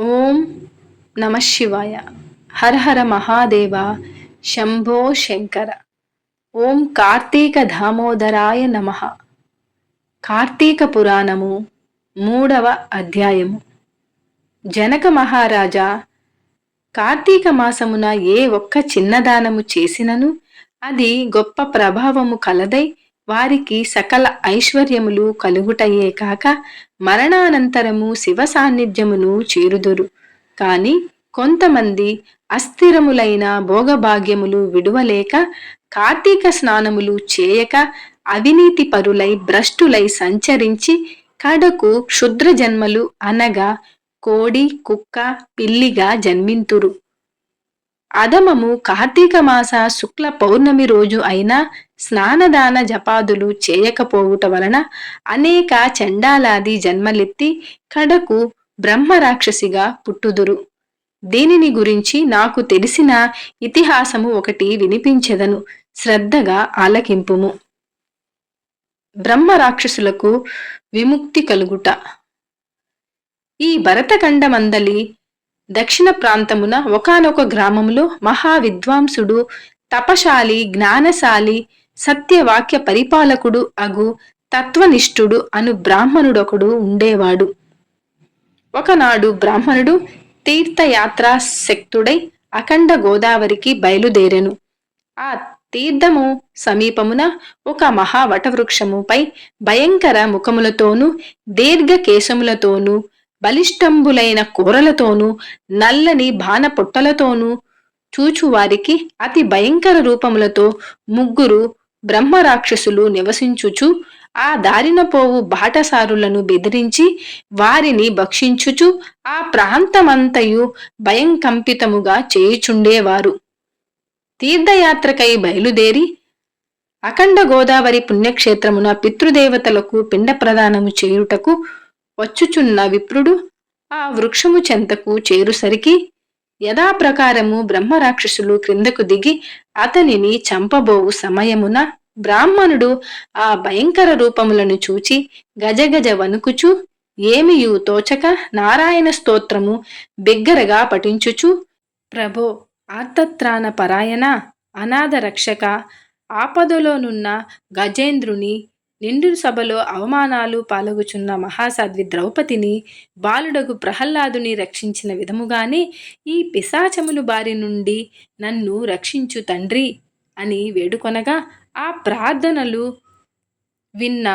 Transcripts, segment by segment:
ఓం నమ శివాయ. హర హర మహాదేవ శంభో శంకర. ఓం కార్తీక దామోదరాయ నమ. కార్తీక పురాణము మూడవ అధ్యాయము. జనక మహారాజా కార్తీక మాసమున ఏ ఒక్క చిన్నదానము చేసినను అది గొప్ప ప్రభావము కలదై వారికి సకల ఐశ్వర్యములు కలుగుటయే కాక మరణానంతరము శివ సాన్నిధ్యమును చేరుదురు. కాని కొంతమంది అస్థిరములైన భోగభాగ్యములు విడువలేక కార్తీక స్నానములు చేయక అవినీతి పరులై భ్రష్టులై సంచరించి కడకు క్షుద్ర జన్మలు అనగా కోడి కుక్క పిల్లిగా జన్మింతురు. అదమము కార్తీక మాస శుక్ల పౌర్ణమి రోజు అయినా స్నానదాన జపాదులు చేయకపోవుట వలన అనేక చండాలాది జన్మలెత్తి కడకు బ్రహ్మరాక్షసిగా పుట్టుదురు. దీనిని గురించి నాకు తెలిసిన ఇతిహాసము ఒకటి వినిపించెదను. శ్రద్ధగా ఆలకింపుము. బ్రహ్మరాక్షసులకు విముక్తి కలుగుట. ఈ భరతఖండమందలి దక్షిణ ప్రాంతమున ఒకనొక గ్రామములో మహా విద్వాంసుడు తపశాలి జ్ఞానశాలి సత్యవాక్య పరిపాలకుడు అగు తత్వనిష్ఠుడు అను బ్రాహ్మణుడొకడు ఉండేవాడు. ఒకనాడు బ్రాహ్మణుడు తీర్థయాత్రా శక్తుడై అఖండ గోదావరికి బయలుదేరెను. ఆ తీర్థము సమీపమున ఒక మహా వటవృక్షముపై భయంకర ముఖములతోనూ దీర్ఘ కేశములతోనూ బలిష్టంబులైన కూరలతోనూ నల్లని బాణ పొట్టలతోనూ చూచువారికి అతి భయంకర రూపములతో ముగ్గురు బ్రహ్మరాక్షసులు నివసించుచు ఆ దారిన పోవు బాటసారులను బెదిరించి వారిని భక్షించుచు ఆ ప్రాంతమంతయు భయంకంపితముగా చేయుచుండేవారు. తీర్థయాత్రకై బయలుదేరి అఖండ గోదావరి పుణ్యక్షేత్రమున పితృదేవతలకు పిండ ప్రదానము చేయుటకు వచ్చుచున్న విప్రుడు ఆ వృక్షము చెంతకు చేరుసరికి యథాప్రకారము బ్రహ్మరాక్షసులు క్రిందకు దిగి అతనిని చంపబోవు సమయమున బ్రాహ్మణుడు ఆ భయంకర రూపములను చూచి గజగజ వణుకుచు ఏమియు తోచక నారాయణ స్తోత్రము బిగ్గరగా పఠించుచు ప్రభో ఆర్తత్రాణ పరాయణ అనాథ రక్షక ఆపదలోనున్న గజేంద్రుని నిండు సభలో అవమానాలు పాలగుచున్న మహాసాధ్వి ద్రౌపదిని బాలుడగు ప్రహ్లాదుని రక్షించిన విధముగానే ఈ పిశాచములు బారి నుండి నన్ను రక్షించు తండ్రి అని వేడుకొనగా ఆ ప్రార్థనలు విన్న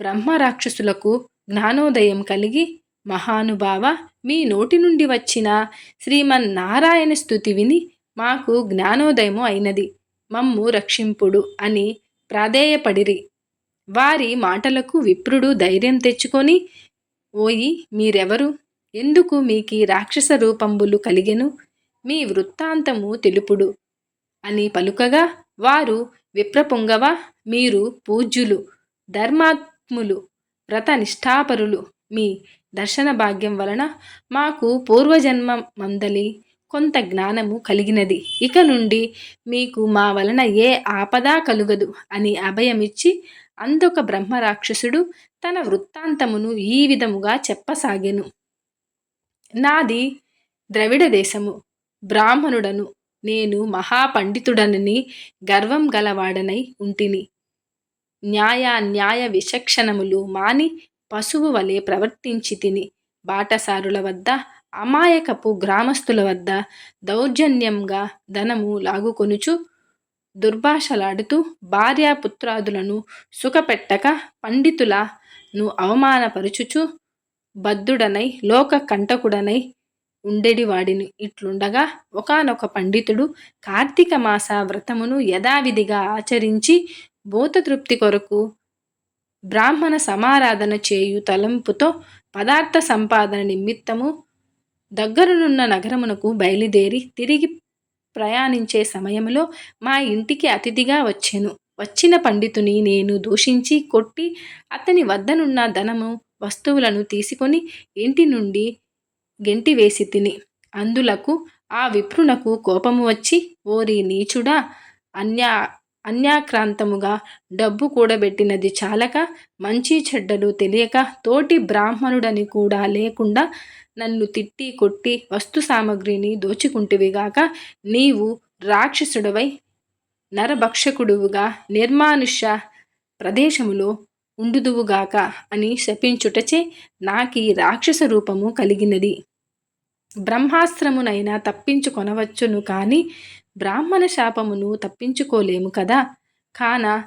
బ్రహ్మరాక్షసులకు జ్ఞానోదయం కలిగి మహానుభావ మీ నోటి నుండి వచ్చిన శ్రీమన్నారాయణ స్థుతి విని మాకు జ్ఞానోదయము అయినది. మమ్ము రక్షింపుడు అని ప్రాధేయపడిరి. వారి మాటలకు విప్రుడు ధైర్యం తెచ్చుకొని ఓయి మీరెవరు? ఎందుకు మీకీ రాక్షస రూపంబులు కలిగెను? మీ వృత్తాంతము తెలుపుడు అని పలుకగా వారు విప్రపుంగవ? మీరు పూజ్యులు ధర్మాత్ములు వ్రతనిష్ఠాపరులు. మీ దర్శన భాగ్యం వలన మాకు పూర్వజన్మ మందలి కొంత జ్ఞానము కలిగినది. ఇక నుండి మీకు మా వలన ఏ ఆపదా కలుగదు అని అభయమిచ్చి అందొక బ్రహ్మరాక్షసుడు తన వృత్తాంతమును ఈ విధముగా చెప్పసాగెను. నాది ద్రవిడ దేశము. బ్రాహ్మణుడను నేను మహాపండితుడనని గర్వం గలవాడనై ఉంటిని. న్యాయ విచక్షణములు మాని పశువు వలె ప్రవర్తించి తిని బాటసారుల వద్ద అమాయకపు గ్రామస్తుల వద్ద దౌర్జన్యంగా ధనము లాగుకొనుచు దుర్భాషలాడుతూ భార్యాపుత్రాదులను సుఖపెట్టక పండితులను అవమానపరుచుచు బద్ధుడనై లోక కంటకుడనై ఉండేడివాడిని. ఇట్లుండగా ఒకనొక పండితుడు కార్తీక మాస వ్రతమును యథావిధిగా ఆచరించి భూతతృప్తి కొరకు బ్రాహ్మణ సమారాధన చేయు తలంపుతో పదార్థ సంపాదన నిమిత్తము దగ్గరనున్న నగరమునకు బయలుదేరి తిరిగి ప్రయాణించే సమయంలో మా ఇంటికి అతిథిగా వచ్చాను. వచ్చిన పండితుని నేను దూషించి కొట్టి అతని వద్దనున్న ధనము వస్తువులను తీసుకొని ఇంటి నుండి గెంటి వేసి తిని. అందులకు ఆ విప్రునకు కోపము వచ్చి ఓరి నీచుడా అన్యా అన్యాక్రాంతముగా డబ్బు కూడబెట్టినది చాలక మంచి చెడ్డలు తెలియక తోటి బ్రాహ్మణుడని కూడా లేకుండా నన్ను తిట్టి కొట్టి వస్తు సామగ్రిని దోచుకుంటివిగాక నీవు రాక్షసుడవై నరభక్షకుడువుగా నిర్మానుష్య ప్రదేశములో ఉండుదువుగాక అని శపించుటచే నాకీ రాక్షస రూపము కలిగినది. బ్రహ్మాస్త్రమునైనా తప్పించుకొనవచ్చును కానీ బ్రాహ్మణ శాపమును తప్పించుకోలేము కదా? కాన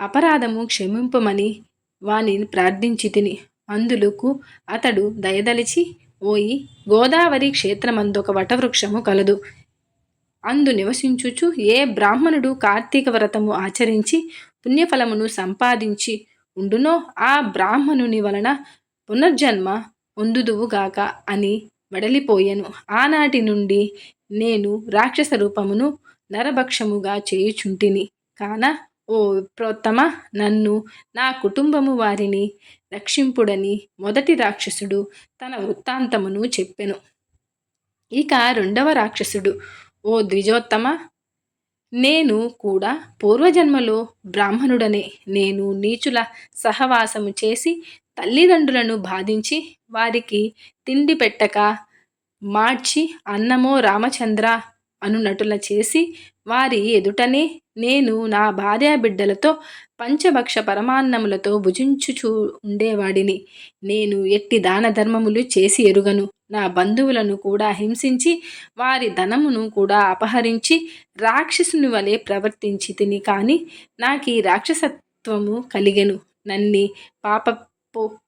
అపరాధము క్షమింపమని వానిని ప్రార్థించి తిని అందులకు అతడు దయదలిచి ఓయి గోదావరి క్షేత్రమందొక వటవృక్షము కలదు. అందు నివసించుచు ఏ బ్రాహ్మణుడు కార్తీక వ్రతము ఆచరించి పుణ్యఫలమును సంపాదించి ఉండునో ఆ బ్రాహ్మణుని వలన పునర్జన్మ పొందుదువుగాక అని వడలిపోయాను. ఆనాటి నుండి నేను రాక్షస రూపమును నరభక్షముగా చేయుచుంటిని. కాన ఓ విప్రోత్తమ నన్ను నా కుటుంబము వారిని రక్షింపుడని మొదటి రాక్షసుడు తన వృత్తాంతమును చెప్పెను. ఇక రెండవ రాక్షసుడు ఓ ద్విజోత్తమ నేను కూడా పూర్వజన్మలో బ్రాహ్మణుడనే. నేను నీచుల సహవాసము చేసి తల్లిదండ్రులను బాధించి వారికి తిండి పెట్టక మార్చి అన్నమో రామచంద్ర అను నటుల చేసి వారి ఎదుటనే నేను నా భార్యాబిడ్డలతో పంచభక్ష పరమాన్నములతో భుజించుచూ ఉండేవాడిని. నేను ఎట్టి దాన ధర్మములు చేసి ఎరుగను. నా బంధువులను కూడా హింసించి వారి ధనమును కూడా అపహరించి రాక్షసుని వలె ప్రవర్తించి తిని కానీ నాకు ఈ రాక్షసత్వము కలిగెను. నన్ని పాప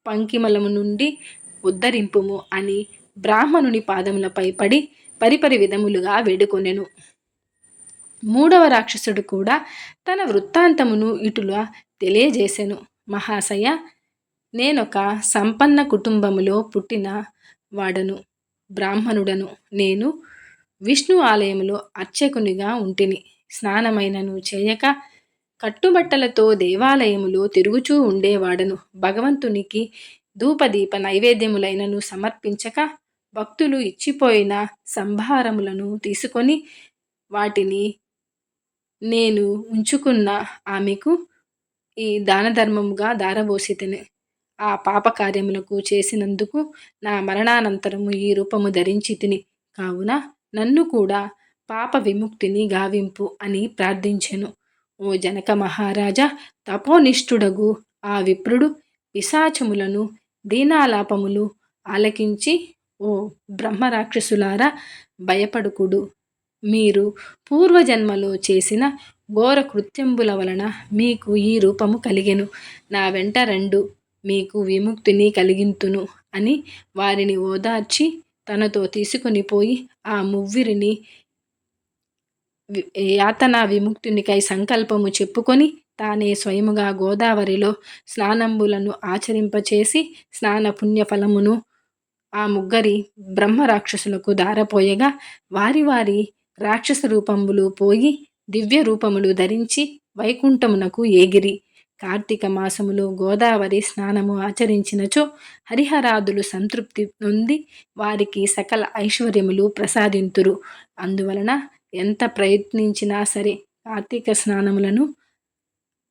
పంకిమలము నుండి ఉద్ధరింపుము అని బ్రాహ్మణుని పాదములపై పడి పరిపరి విధములుగా వేడుకొనెను. మూడవ రాక్షసుడు కూడా తన వృత్తాంతమును ఇటులా తెలియజేసెను. మహాశయ నేనొక సంపన్న కుటుంబములో పుట్టిన వాడను బ్రాహ్మణుడను. నేను విష్ణు ఆలయములో అర్చకునిగా ఉంటిని. స్నానమైనను చేయక కట్టుబట్టలతో దేవాలయములో తిరుగుచూ ఉండేవాడను. భగవంతునికి ధూపదీప నైవేద్యములైనను సమర్పించక భక్తులు ఇచ్చిపోయిన సంభారములను తీసుకొని వాటిని నేను ఉంచుకున్న ఆమెకు ఈ దాన ధర్మముగా దారబోసితిని. ఆ పాప కార్యములకు చేసినందుకు నా మరణానంతరము ఈ రూపము ధరించి తిని కావున నన్ను కూడా పాప విముక్తిని గావింపు అని ప్రార్థించెను. ఓ జనక మహారాజా తపోనిష్ఠుడగు ఆ విప్రుడు పిశాచములను దీనాలాపములు ఆలకించి ఓ బ్రహ్మరాక్షసులారా భయపడుకుడు. మీరు పూర్వజన్మలో చేసిన ఘోర కృత్యంబుల వలన మీకు ఈ రూపము కలిగెను. నా వెంట రెండు మీకు విముక్తిని కలిగింతును అని వారిని ఓదార్చి తనతో తీసుకొని పోయి ఆ మువ్విరిని యాతన విముక్తునికై సంకల్పము చెప్పుకొని తానే స్వయముగా గోదావరిలో స్నానంబులను ఆచరింపచేసి స్నాన పుణ్యఫలమును ఆ ముగ్గురి బ్రహ్మరాక్షసులకు దారపోయగా వారి వారి రాక్షస రూపములు పోయి దివ్య రూపములు ధరించి వైకుంఠమునకు ఏగిరి. కార్తీక మాసములో గోదావరి స్నానము ఆచరించినచో హరిహరాదులు సంతృప్తి పొంది వారికి సకల ఐశ్వర్యములు ప్రసాదింతురు. అందువలన ఎంత ప్రయత్నించినా సరే కార్తీక స్నానములను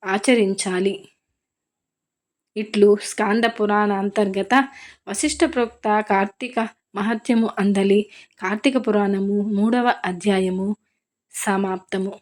ఆచరించాలి. ఇట్లు స్కాంద పురాణ అంతర్గత వశిష్ఠ ప్రోక్త కార్తీక మహత్యము అందలి కార్తీక పురాణము మూడవ అధ్యాయము సమాప్తము